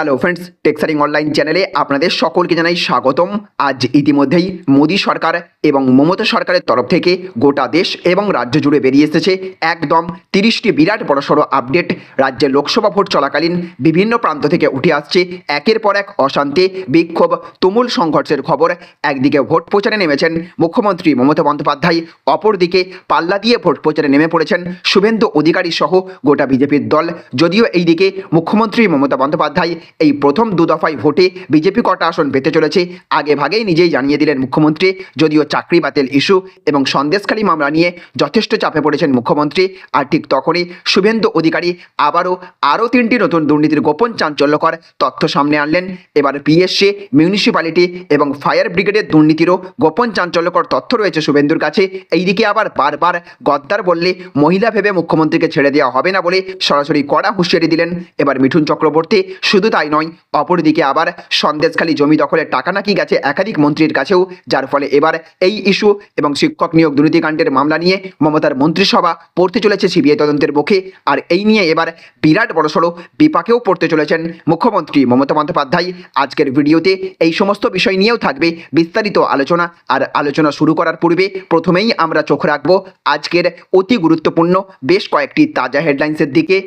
Hello friends টেক্সারিং online চ্যানেলে আপনাদের সকলকে জানাই স্বাগতম। আজ ইতিমধ্যেই মোদী সরকার এবং মমতা সরকারের তরফ থেকে গোটা দেশ এবং রাজ্য জুড়ে বেরিয়ে এসেছে একদম তিরিশটি বিরাট বড়সড় আপডেট রাজ্যে লোকসভা ভোট চলাকালীন বিভিন্ন প্রান্ত থেকে উঠে আসছে একের পর এক অশান্তি, বিক্ষোভ, তুমুল সংঘর্ষের খবর। একদিকে ভোট প্রচারে নেমেছেন মুখ্যমন্ত্রী মমতা বন্দ্যোপাধ্যায়, অপরদিকে পাল্লা দিয়ে ভোট প্রচারে নেমে পড়েছেন শুভেন্দু অধিকারী সহ গোটা বিজেপির দল। যদিও এইদিকে মুখ্যমন্ত্রী মমতা বন্দ্যোপাধ্যায় এই প্রথম দু দফায় ভোটে বিজেপি কটা আসন পেতে চলেছে, আগে ভাগেই নিজেই জানিয়ে দিলেন মুখ্যমন্ত্রী, যদিও চাকরি বাতিল ইস্যু এবং সন্দেশখালী মামলা নিয়ে যথেষ্ট চাপে পড়েছেন মুখ্যমন্ত্রী, আর ঠিক তখনই শুভেন্দু অধিকারী আবারও আরও তিনটি নতুন দুর্নীতির গোপন চাঞ্চল্যকর তথ্য সামনে আনলেন। এবার পিএসসি মিউনিসিপ্যালিটি এবং ফায়ার ব্রিগেডের দুর্নীতিরও গোপন চাঞ্চল্যকর তথ্য রয়েছে শুভেন্দুর কাছে। এইদিকে আবার বারবার গদ্দার বললে, মহিলা ভেবে মুখ্যমন্ত্রীকে ছেড়ে দেওয়া হবে না বলে সরাসরি কড়া হুঁশিয়ারি দিলেন। এবার মিঠুন চক্রবর্তী, শুধু তাই নয়। অপরদিকে আবার সন্দেশখালী জমি দখলের টাকা নাকি গেছে একাধিক মন্ত্রীর কাছেও, যার ফলে এবার এই ইস্যু এবং শিক্ষক নিয়োগ দুর্নীতিকাণ্ডের মামলা নিয়ে মমতার মন্ত্রিসভা পড়তে চলেছে সিবিআই তদন্তের মুখে আর এই নিয়ে এবার বিরাট বড়সড় বিপাকেও পড়তে চলেছেন মুখ্যমন্ত্রী মমতা বন্দ্যোপাধ্যায়। আজকের ভিডিওতে এই সমস্ত বিষয় নিয়েও থাকবে বিস্তারিত আলোচনা। আর আলোচনা শুরু করার পূর্বে প্রথমেই আমরা চোখ রাখব আজকের অতি গুরুত্বপূর্ণ, বেশ কয়েকটি তাজা হেডলাইন্সের দিকে।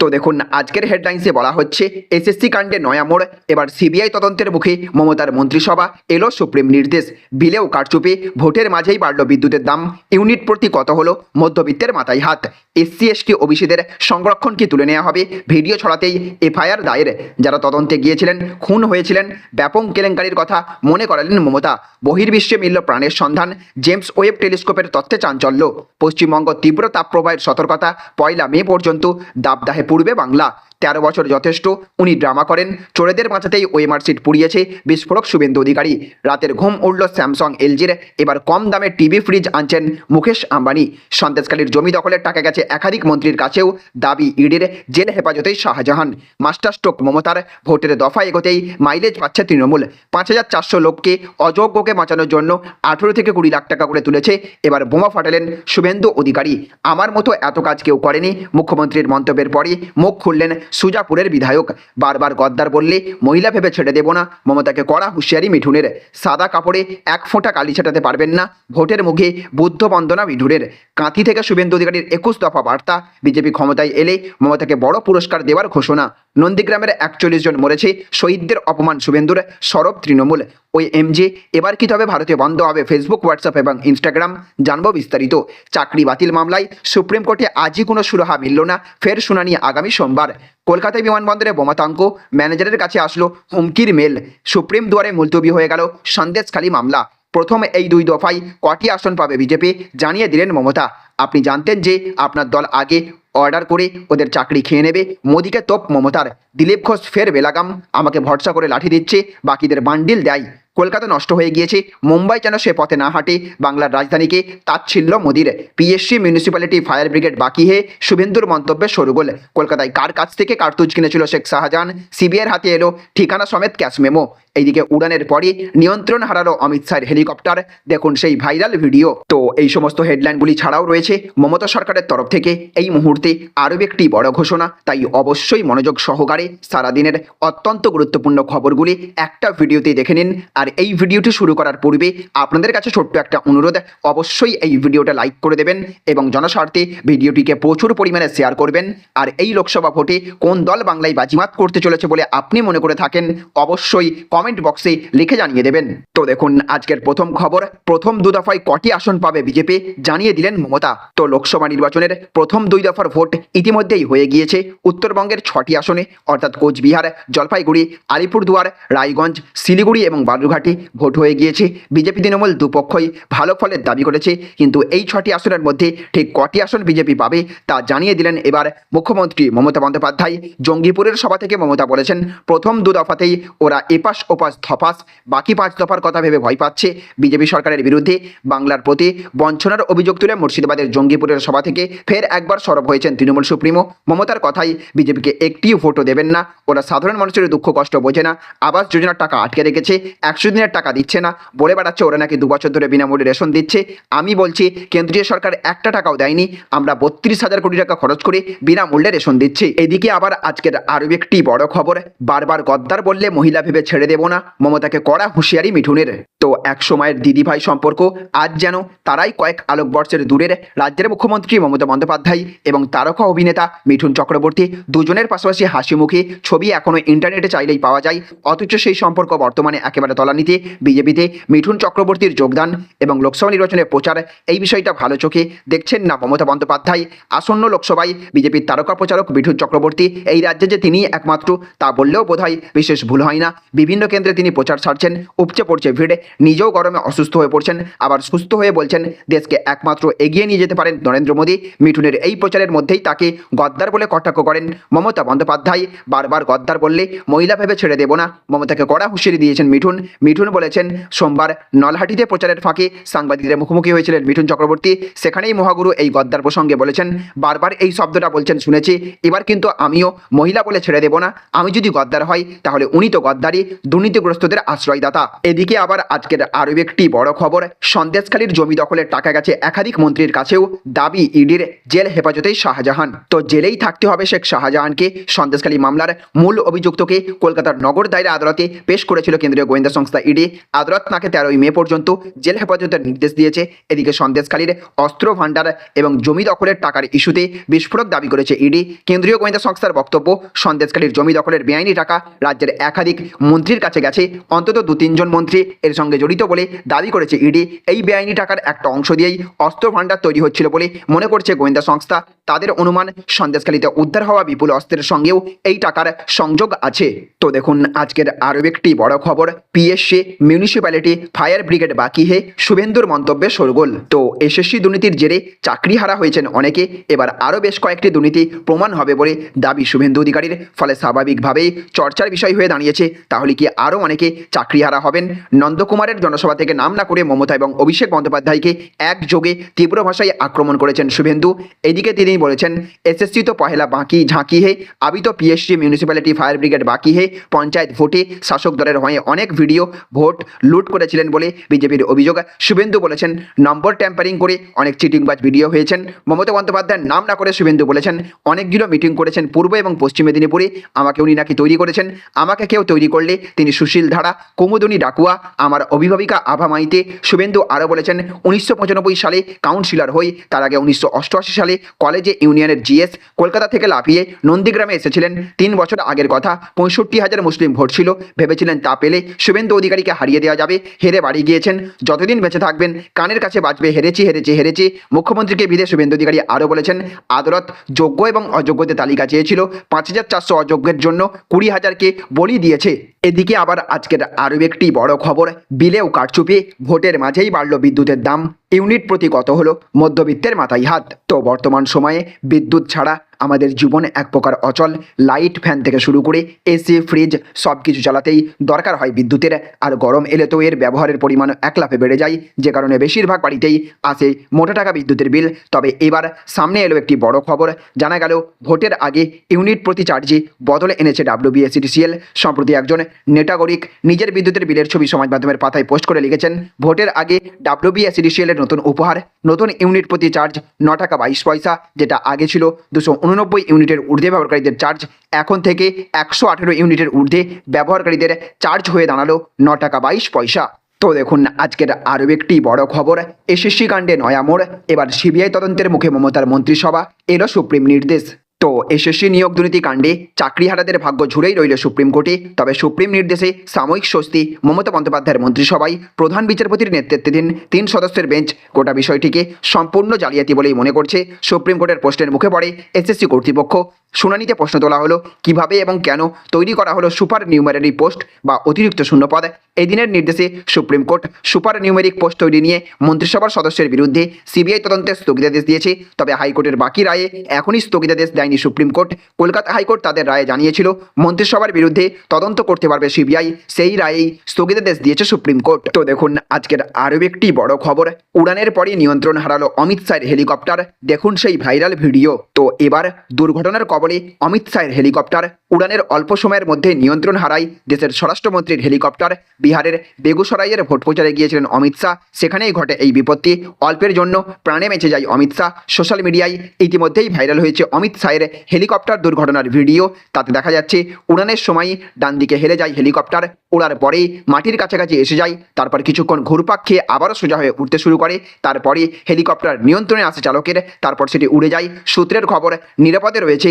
তো দেখুন, আজকের হেডলাইন্সে বলা হচ্ছে এসএসসি কাণ্ডে নয়া মোড়। এবার সিবিআই তদন্তের মুখে মমতার মন্ত্রিসভা এলো সুপ্রিম নির্দেশ। বিলেও কারচুপে, ভোটের মাঝেই বাড়ল বিদ্যুতের দাম। ইউনিট প্রতি কত হলো? মধ্যবিত্তের মাথায় হাত। এসসি এসটি ওবিসিদের সংরক্ষণকে তুলে নেওয়া হবে? ভিডিও ছড়াতেই এফআইআর দায়ের। যারা তদন্তে গিয়েছিলেন, খুন হয়েছিলেন ব্যাপক কেলেঙ্কারির কথা মনে করালেন মমতা। বহির্বিশ্বে মিলল প্রাণের সন্ধান। জেমস ওয়েব টেলিস্কোপের তথ্যে চাঞ্চল্য। পশ্চিমবঙ্গ তীব্র তাপপ্রবাহের সতর্কতা পয়লা মে পর্যন্ত দাবদাহে পূর্বে বাংলা। তেরো বছর যথেষ্ট। উনি ড্রামা করেন। চোরেদের বাঁচাতেই ওএমআর সিট পুড়িয়েছে, বিস্ফোরক শুভেন্দু অধিকারী। রাতের ঘুম উঠল স্যামসং, এলজির। এবার কম দামে টিভি ফ্রিজ আনছেন মুকেশ আম্বানি। সন্দেশকালীর জমি দখলের টাকা গেছে একাধিক মন্ত্রীর কাছেও, দাবি ইডির জেল হেফাজতেই শাহজাহান। মাস্টার স্ট্রোক মমতার ভোটের দফা এগোতেই মাইলেজ পাচ্ছে তৃণমূল। পাঁচ হাজার চারশো লোককে অযোগ্যকে বাঁচানোর জন্য আঠেরো থেকে কুড়ি লাখ টাকা করে তুলেছে এবার বোমা ফাটালেন শুভেন্দু অধিকারী। আমার মতো এত কাজ কেউ করেনি। মুখ্যমন্ত্রীর মন্তব্যের পরই মুখ খুললেন সুজাপুরের বিধায়ক। বারবার গদ্দার বললে, মহিলা ভেবে ছেড়ে দেব না। মমতাকে কড়া হুঁশিয়ারি মিঠুনের। সাদা কাপড়ে এক ফোঁটা কালি ছেটাতে পারবেন না। ভোটের মুখে বুদ্ধ বন্দনা মিঠুনের। কাঁথি থেকে শুভেন্দু অধিকারীর একুশ দফা বার্তা। বিজেপি ক্ষমতায় এলে মমতাকে বড় পুরস্কার দেওয়ার ঘোষণা। নন্দীগ্রামের একচল্লিশ জন মরেছে। শহীদদের অপমান শুভেন্দুর। সরব তৃণমূল। ওই এমজে, এবার কি তবে ভারতে বন্ধ হবে ফেসবুক হোয়াটসঅ্যাপ এবং ইনস্টাগ্রাম জানব বিস্তারিত। চাকরি বাতিল মামলায় সুপ্রিম কোর্টে আজই কোনো সুরাহা মিলল না। ফের শুনানি আগামী সোমবার। কলকাতায় বিমানবন্দরে বোমাতঙ্ক ম্যানেজারের কাছে আসলো হুমকির মেল। সুপ্রিম দুয়ারে মুলতবি হয়ে গেল সন্দেশখালী মামলা। প্রথম এই দুই দফায় কটি আসন পাবে বিজেপি জানিয়ে দিলেন মমতা। আপনি জানতেন যে আপনার দল আগে অর্ডার করে ওদের চাকরি খেয়ে নেবে। মোদিকে তোপ মমতার। দিলীপ ঘোষ ফের বেলাগাম। আমাকে ভরসা করে লাঠি দিচ্ছে। বাকিদের বান্ডিল দেয় কলকাতা নষ্ট হয়ে গিয়েছে। মুম্বাই যেন সে পথে না হাঁটে। বাংলার রাজধানীকে তাচ্ছিল্য মোদির। পিএসসি মিউনিসিপ্যালিটি ফায়ার ব্রিগেড বাকি হয়ে শুভেন্দুর মন্তব্যে সরুগোল। কলকাতায় কার কাছ থেকে কার্তুজ কিনেছিল শেখ শাহজাহান? সিবিআইয়ের হাতে এলো ঠিকানা সমেত ক্যাশ মেমো। এইদিকে উড়ানের পরই নিয়ন্ত্রণ হারালো অমিত শাহের হেলিকপ্টার। দেখুন সেই ভাইরাল ভিডিও। তো এই সমস্ত হেডলাইনগুলি ছাড়াও রয়েছে মমতা সরকারের তরফ থেকে এই মুহূর্তে আরও একটি বড় ঘোষণা। তাই অবশ্যই মনোযোগ সহকারে সারাদিনের অত্যন্ত গুরুত্বপূর্ণ খবরগুলি একটা ভিডিওতে দেখে নিন। আর এই ভিডিওটি শুরু করার পূর্বে আপনাদের কাছে ছোট্ট একটা অনুরোধ, অবশ্যই এই ভিডিওটা লাইক করে দেবেন এবং জনস্বার্থে ভিডিওটিকে প্রচুর পরিমাণে শেয়ার করবেন। আর এই লোকসভা ভোটে কোন দল বাংলায় বাজিমাত করতে চলেছে বলে আপনি মনে করে থাকেন, অবশ্যই কমেন্ট বক্সে লিখে জানিয়ে দেবেন। তো দেখুন, আজকের প্রথম খবর, প্রথম দু দফায় কটি আসন পাবে বিজেপি, জানিয়ে দিলেন মমতা। তো লোকসভা নির্বাচনের প্রথম দুই দফার ভোট ইতিমধ্যেই হয়ে গিয়েছে। উত্তরবঙ্গের ছটি আসনে, অর্থাৎ কোচবিহার, জলপাইগুড়ি, আলিপুরদুয়ার, রায়গঞ্জ, শিলিগুড়ি এবং বালুরঘাটে ভোট হয়ে গিয়েছে। বিজেপি তৃণমূল দুপক্ষই ভালো ফলের দাবি করেছে, কিন্তু এই ছটি আসনের মধ্যে ঠিক কটি আসন বিজেপি পাবে তা জানিয়ে দিলেন এবার মুখ্যমন্ত্রী মমতা বন্দ্যোপাধ্যায়। জঙ্গিপুরের সভা থেকে মমতা বলেছেন, প্রথম দু দফাতেই ওরা এপাশ ও ওপাশ ধপাস বাকি পাঁচ দফার কথা ভেবে ভয় পাচ্ছে বিজেপি সরকারের বিরুদ্ধে। বাংলার প্রতি বঞ্চনার অভিযোগ তুলে মুর্শিদাবাদের জঙ্গিপুরের সভা থেকে ফের একবার সরব হয়েছেন তৃণমূল সুপ্রিমো। মমতার কথাই বিজেপিকে একটিও ভোটও দেবেন না। ওরা সাধারণ মানুষের দুঃখ কষ্ট বোঝে না। আবাস যোজনার টাকা আটকে রেখেছে, একশো দিনের টাকা দিচ্ছে না। বলে বেড়াচ্ছে ওরা নাকি দু বছর ধরে বিনামূল্যে রেশন দিচ্ছে। আমি বলছি, কেন্দ্রীয় সরকার একটা টাকাও দেয়নি। আমরা বত্রিশ হাজার কোটি টাকা খরচ করে বিনামূল্যে রেশন দিচ্ছি। এদিকে আবার আজকের আরও একটি বড় খবর। বারবার গদ্দার বললে মহিলা ভেবে ছেড়ে দেব না মমতাকে কড়া হুঁশিয়ারি মিঠুনের। তো এক সময়ের দিদিভাই সম্পর্ক, আজ যেন তারাই কয়েক আলোকবর্ষের দূরের রাজ্যের মুখ্যমন্ত্রী মমতা বন্দ্যোপাধ্যায় এবং তারকা অভিনেতা মিঠুন চক্রবর্তী দুজনের পাশাপাশি হাসি মুখে ছবি এখনও ইন্টারনেটে চাইলেই পাওয়া যায়। অথচ সেই সম্পর্ক বর্তমানে একেবারে তলানিতে। বিজেপিতে মিঠুন চক্রবর্তীর যোগদান এবং লোকসভা নির্বাচনের প্রচার এই বিষয়টা ভালো চোখে দেখছেন না মমতা বন্দ্যোপাধ্যায়। আসন্ন লোকসভায় বিজেপির তারকা প্রচারক মিঠুন চক্রবর্তী এই রাজ্যে যে তিনি একমাত্র, তা বললেও বোধহয় বিশেষ ভুল হয় না। বিভিন্ন কেন্দ্রে তিনি প্রচার ছাড়ছেন উপচে পড়ছে ভিড়ে। নিজেও গরমে অসুস্থ হয়ে পড়ছেন। আবার সুস্থ হয়ে বলছেন, দেশকে একমাত্র এগিয়ে নিয়ে যেতে পারেন নরেন্দ্র মোদী। মিঠুনের এই প্রচারের মধ্যেই তাকে গদ্দার বলে কটাক্ষ করেন মমতা বন্দ্যোপাধ্যায়। বারবার গদ্দার বললে, মহিলা ভেবে ছেড়ে দেব না। মমতাকে কড়া হুঁশিয়ারি দিয়েছেন মিঠুন। মিঠুন বলেছেন, সোমবার নলহাটিতে প্রচারের ফাঁকে সাংবাদিকদের মুখোমুখি হয়েছিলেন মিঠুন চক্রবর্তী। সেখানেই মহাগুরু এই গদ্দার প্রসঙ্গে বলেছেন, বারবার এই শব্দটা বলছেন, শুনেছি। এবার কিন্তু আমিও মহিলা বলে ছেড়ে দেব না। আমি যদি গদ্দার হয়, তাহলে উনি তো গদ্দারি দুর্নীতিগ্রস্তদের আশ্রয়দাতা। এদিকে আবার আজকের আরও একটি বড় খবর, সন্দেশখালীর জমি দখলের টাকা গেছে একাধিক মন্ত্রীর কাছেও, দাবি ইডির জেল হেফাজতেই শাহজাহান। তো জেলেই থাকতে হবে শেখ শাহজাহানকে, সন্দেশখালী মামলার মূল অভিযুক্তকে কলকাতার নগর দায়রা আদালতে পেশ করেছিল কেন্দ্রীয় গোয়েন্দা সংস্থা ইডি। আদালত তাকে তেরোই মে পর্যন্ত জেল হেফাজতের নির্দেশ দিয়েছে। এদিকে সন্দেশখালীর অস্ত্র ভাণ্ডার এবং জমি দখলের টাকার ইস্যুতে বিস্ফোরক দাবি করেছে ইডি। কেন্দ্রীয় গোয়েন্দা সংস্থার বক্তব্য, সন্দেশখালীর জমি দখলের বেআইনি টাকা রাজ্যের একাধিক মন্ত্রীর কাছে গেছে। অন্তত দু তিনজন মন্ত্রী এর সঙ্গে জড়িত বলে দাবি করেছে ইডি। এই বেআইনি টাকার একটা অংশ দিয়েই অস্ত্র ভাণ্ডার তৈরি হচ্ছিল বলে মনে করছে গোয়েন্দা সংস্থা। তাদের অনুমান, সন্দেশখালীতে উদ্ধার হওয়া বিপুল অস্ত্রের সঙ্গেও এই টাকার সংযোগ আছে। তো দেখুন, আজকের আরও একটি বড় খবর। পিএসসি মিউনিসিপ্যালিটি ফায়ার ব্রিগেড বাকি হে শুভেন্দুর মন্তব্যে সরগোল। তো এসএসসি দুর্নীতির জেরে চাকরি হারা হয়েছেন অনেকে। এবার আরও বেশ কয়েকটি দুর্নীতি প্রমাণ হবে বলে দাবি শুভেন্দু অধিকারীর। ফলে স্বাভাবিকভাবেই চর্চার বিষয় হয়ে দাঁড়িয়েছে। তাহলে কি আরও অনেকে চাকরি হারা হবেন। নন্দকুমারের জনসভা থেকে নাম না করে মমতা এবং অভিষেক বন্দ্যোপাধ্যায়কে একযোগে তীব্র ভাষায় আক্রমণ করেছেন শুভেন্দু। এদিকে তিনি বলেছেন, এসএসসি তো পহেলা বাকি ঝাঁকি হে, আবি তো পিএসসি মিউনিসিপ্যালিটি ফায়ার ব্রিগেড বাকি হে। পঞ্চায়েত ভোটে শাসক দলের হয়ে অনেক ভিডিও ভোট লুট করেছিলেন বলে বিজেপির অভিযোগ। শুভেন্দু বলেছেন, নম্বর ট্যাম্পারিং করে অনেক চিটিংবাজ ভিডিও হয়েছেন। মমতা বন্দ্যোপাধ্যায়ের নাম না করে শুভেন্দু বলেছেন, অনেকগুলো মিটিং করেছেন পূর্ব এবং পশ্চিম মেদিনীপুরে। আমাকে উনি নাকি তৈরি করেছেন। আমাকে কেউ তৈরি করলে তিনি সুশীল ধারা, কুমুদনী ডাকুয়া, আমার অভিভাবিকা আভা মাইতে, শুভেন্দু আরও বলেছেন, উনিশশো পঁচানব্বই সালে কাউন্সিলর হই, তার আগে উনিশশো অষ্টআশি সালে কলেজে ইউনিয়নের জিএস, কলকাতা থেকে লাফিয়ে নন্দীগ্রামে এসেছিলেন। তিন বছর আগের কথা, পঁয়ষট্টি হাজার মুসলিম ভোট ছিল, ভেবেছিলেন তা পেলে শুভেন্দু অধিকারীকে হারিয়ে দেওয়া যাবে, হেরে বাড়ি গিয়েছেন, যতদিন বেঁচে থাকবেন, কানের কাছে বাঁচবে হেরেছি হেরেছি হেরেছি, মুখ্যমন্ত্রীকে ভিড়ে শুভেন্দু অধিকারী আরও বলেছেন, আদালত যোগ্য এবং অযোগ্যদের তালিকা চেয়েছিল, পাঁচ হাজার চারশো অযোগ্যের জন্য কুড়ি হাজারকে বলি দিয়েছে, এদিকে আবার আজকের আরও একটি বড় খবর। বিলেও কারচুপি, ভোটের মাঝেই বাড়ল বিদ্যুতের দাম। ইউনিট প্রতি কত হলো? মধ্যবিত্তের মাথায় হাত। তো বর্তমান সময়ে বিদ্যুৎ ছাড়া আমাদের জীবন এক প্রকার অচল লাইট ফ্যান থেকে শুরু করে এসি ফ্রিজ সব কিছু চালাতেই দরকার হয় বিদ্যুতের। আর গরম এলে তো এর ব্যবহারের পরিমাণ এক লাফে বেড়ে যায়। যে কারণে বেশিরভাগ বাড়িতেই আসে মোটা টাকা বিদ্যুতের বিল তবে এবার সামনে এলো একটি বড় খবর। জানা গেল, ভোটের আগে ইউনিট প্রতি চার্জে বদলে এনেছে ডাব্লিউবিএসিটিসিএল সম্প্রতি একজন নেটাগরিক নিজের বিদ্যুতের বিলের ছবি সমাজ মাধ্যমের পাতায় পোস্ট করে লিখেছেন, ভোটের আগে ডাব্লিউবিএসিটিসিএল এর নতুন উপহার, নতুন ইউনিট প্রতি চার্জ ন টাকা বাইশ পয়সা, যেটা আগে ছিল দুশো উননব্বই ইউনিটের ঊর্ধ্বে ব্যবহারকারীদের চার্জ এখন থেকে একশো আঠেরো ইউনিটের ঊর্ধ্বে ব্যবহারকারীদের চার্জ হয়ে দাঁড়াল ন টাকা বাইশ পয়সা। তো দেখুন, আজকের আরও একটি বড় খবর, এসএসসি কাণ্ডে নয়া মোড়, এবার সিবিআই তদন্তের মুখে মমতার মন্ত্রিসভা, এলো সুপ্রিম নির্দেশ। তো এসএসসি নিয়োগ দুর্নীতি কাণ্ডে চাকরিহারাদের ভাগ্য ঝুড়েই রইল সুপ্রিম কোর্টে। তবে সুপ্রিম নির্দেশে সাময়িক স্বস্তি মমতা বন্দ্যোপাধ্যায়ের মন্ত্রিসভায় প্রধান বিচারপতির নেতৃত্বাধীন তিন সদস্যের বেঞ্চ গোটা বিষয়টিকে সম্পূর্ণ জালিয়াতি বলেই মনে করছে সুপ্রিম কোর্টের প্রশ্নের মুখে পড়ে এসএসসি কর্তৃপক্ষ। শুনানিতে প্রশ্ন তোলা হলো, কীভাবে এবং কেন তৈরি করা হলো সুপার নিউমারি পোস্ট বা অতিরিক্ত শূন্যপদ এদিনের নির্দেশে supreme court super numeric post তৈরি নিয়ে মন্ত্রিসভার সদস্যের বিরুদ্ধে সিবিআই তদন্তের স্থগিতাদেশ দিয়েছে, তবে হাইকোর্টের বাকি রায়ে এখনই স্থগিতাদেশ দেয়নি সুপ্রিম কোর্ট। কলকাতা হাইকোর্ট তাদের রায়ে জানিয়েছিল, মন্ত্রিসভার বিরুদ্ধে তদন্ত করতে পারবে সিবিআই, সেই রায়েই স্থগিতাদেশ দিয়েছে সুপ্রিম কোর্ট। তো দেখুন, আজকের আরও একটি বড় খবর, উড়ানের পরই নিয়ন্ত্রণ হারালো অমিত শাহের হেলিকপ্টার। দেখুন সেই ভাইরাল ভিডিও। তো এবার দুর্ঘটনার কবলে অমিত শাহের হেলিকপ্টার। উড়ানের অল্প সময়ের মধ্যে নিয়ন্ত্রণ হারায় দেশের স্বরাষ্ট্রমন্ত্রীর হেলিকপ্টার। বিহারের বেগুসরাইয়ের ভোট প্রচারে গিয়েছিলেন অমিত শাহ। সেখানেই ঘটে এই বিপত্তি। অল্পের জন্য প্রাণে বেঁচে যায় অমিত শাহ। সোশ্যাল মিডিয়ায় ইতিমধ্যেই ভাইরাল হয়েছে অমিত শাহের হেলিকপ্টার দুর্ঘটনার ভিডিও। তাতে দেখা যাচ্ছে, উড়ানের সময় ডান দিকে হেলে যায় হেলিকপ্টার। ওড়ার পরেই মাটির কাছাকাছি এসে যায়। তারপর কিছুক্ষণ ঘুরপাক খেয়ে আবারও সোজা হয়ে উঠতে শুরু করে। তারপরে হেলিকপ্টার নিয়ন্ত্রণে আসে চালকের। তারপর সেটি উড়ে যায়। সূত্রের খবর, নিরাপদে রয়েছে